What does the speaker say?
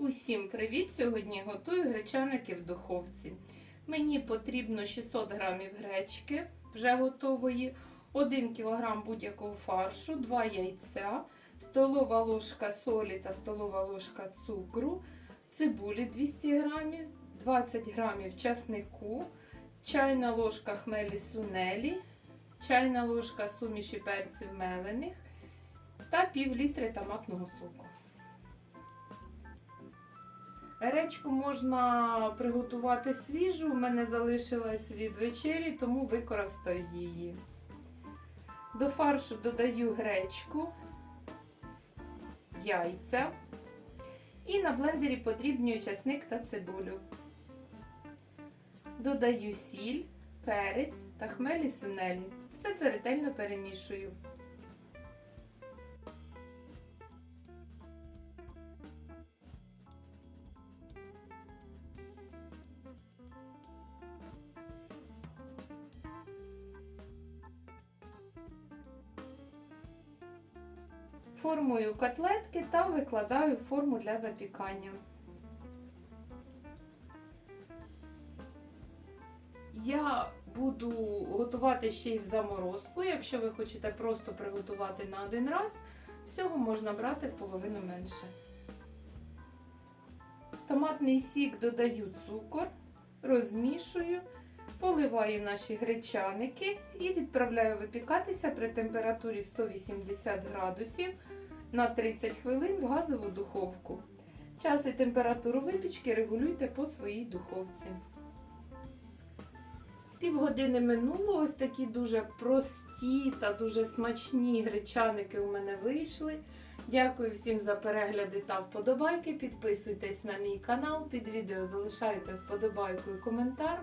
Усім привіт! Сьогодні готую гречаники в духовці. Мені потрібно 600 г гречки вже готової, 1 кг будь-якого фаршу, 2 яйця, столова ложка солі та столова ложка цукру, цибулі 200 г, 20 г часнику, чайна ложка хмелі сунелі, чайна ложка суміші перців мелених та пів літри томатного соку. Речку можна приготувати свіжу, у мене залишилась від вечері, тому використаю її. До фаршу додаю гречку, яйця і на блендері подрібнюю часник та цибулю. Додаю сіль, перець та хмелі сунелі. Все це ретельно перемішую. Формую котлетки та викладаю форму для запікання. Я буду готувати ще й в заморозку. Якщо ви хочете просто приготувати на один раз, всього можна брати в половину менше. В томатний сік додаю цукор, розмішую, поливаю наші гречаники і відправляю випікатися при температурі 180 градусів на 30 хвилин в газову духовку. Час і температуру випічки регулюйте по своїй духовці. Півгодини минуло, ось такі дуже прості та дуже смачні гречаники у мене вийшли. Дякую всім за перегляди та вподобайки. Підписуйтесь на мій канал, під відео залишайте вподобайку і коментар,